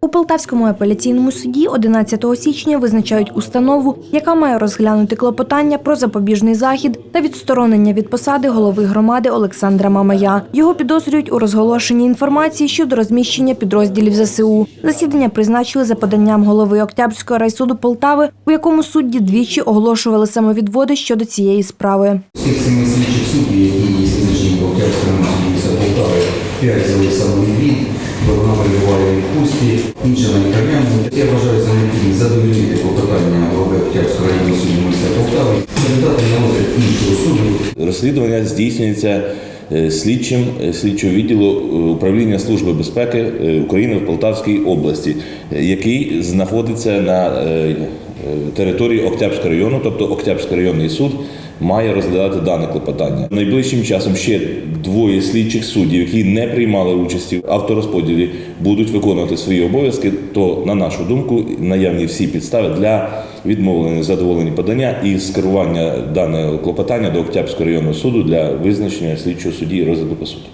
У Полтавському апеляційному суді 11 січня визначають установу, яка має розглянути клопотання про запобіжний захід та відсторонення від посади голови громади Олександра Мамая. Його підозрюють у розголошенні інформації щодо розміщення підрозділів ЗСУ. Засідання призначили за поданням голови Октябрського райсуду Полтави, у якому судді двічі оголошували самовідводи щодо цієї справи. Слідчих суддів, які є в Октябрському суді Полтави, одна перебуває в відпустці, на лікарняному. Я вважаю за необхідне задовільнити попитання голови Октябрського районного суду міста Полтави, передати на розгляд іншого суду Розслідування здійснюється е, слідчим е, слідчого відділу е, управління Служби безпеки України в Полтавській області, який знаходиться на території Октябрського району, тобто Октябрський районний суд має розглядати дане клопотання. Найближчим часом ще двоє слідчих суддів, які не приймали участі в авторозподілі, будуть виконувати свої обов'язки. То, на нашу думку, наявні всі підстави для відмовлення задоволення подання і скерування даного клопотання до Октябрського районного суду для визначення слідчого судді і розгляду по суду.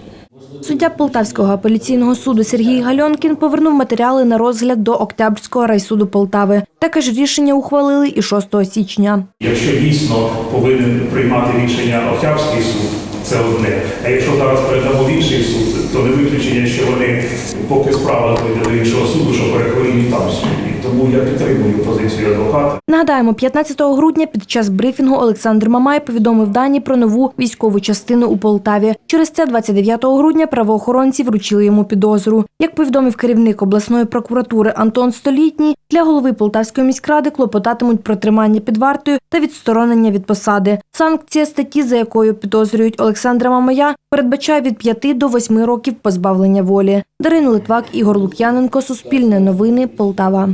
Суддя Полтавського апеляційного суду Сергій Гальонкін повернув матеріали на розгляд до Октябрського райсуду Полтави. Таке ж рішення ухвалили і 6 січня. Якщо дійсно повинен приймати рішення Октябрський суд, це одне. А якщо зараз передамо в інший суд, то не виключення, що вони, поки справа дойде до іншого суду, що перехворіють там судді. Тому я підтримую позицію адвоката. Нагадаємо, 15 грудня під час брифінгу Олександр Мамай повідомив дані про нову військову частину у Полтаві. Через це 29 грудня правоохоронці вручили йому підозру. Як повідомив керівник обласної прокуратури Антон Столітній, для голови Полтавської міськради клопотатимуть про тримання під вартою та відсторонення від посади. Санкція статті, за якою підозрюють Олександра Мамая, передбачає від 5 до 8 років позбавлення волі. Дарина Литвак, Ігор Лук'яненко, Суспільне новини, Полтава.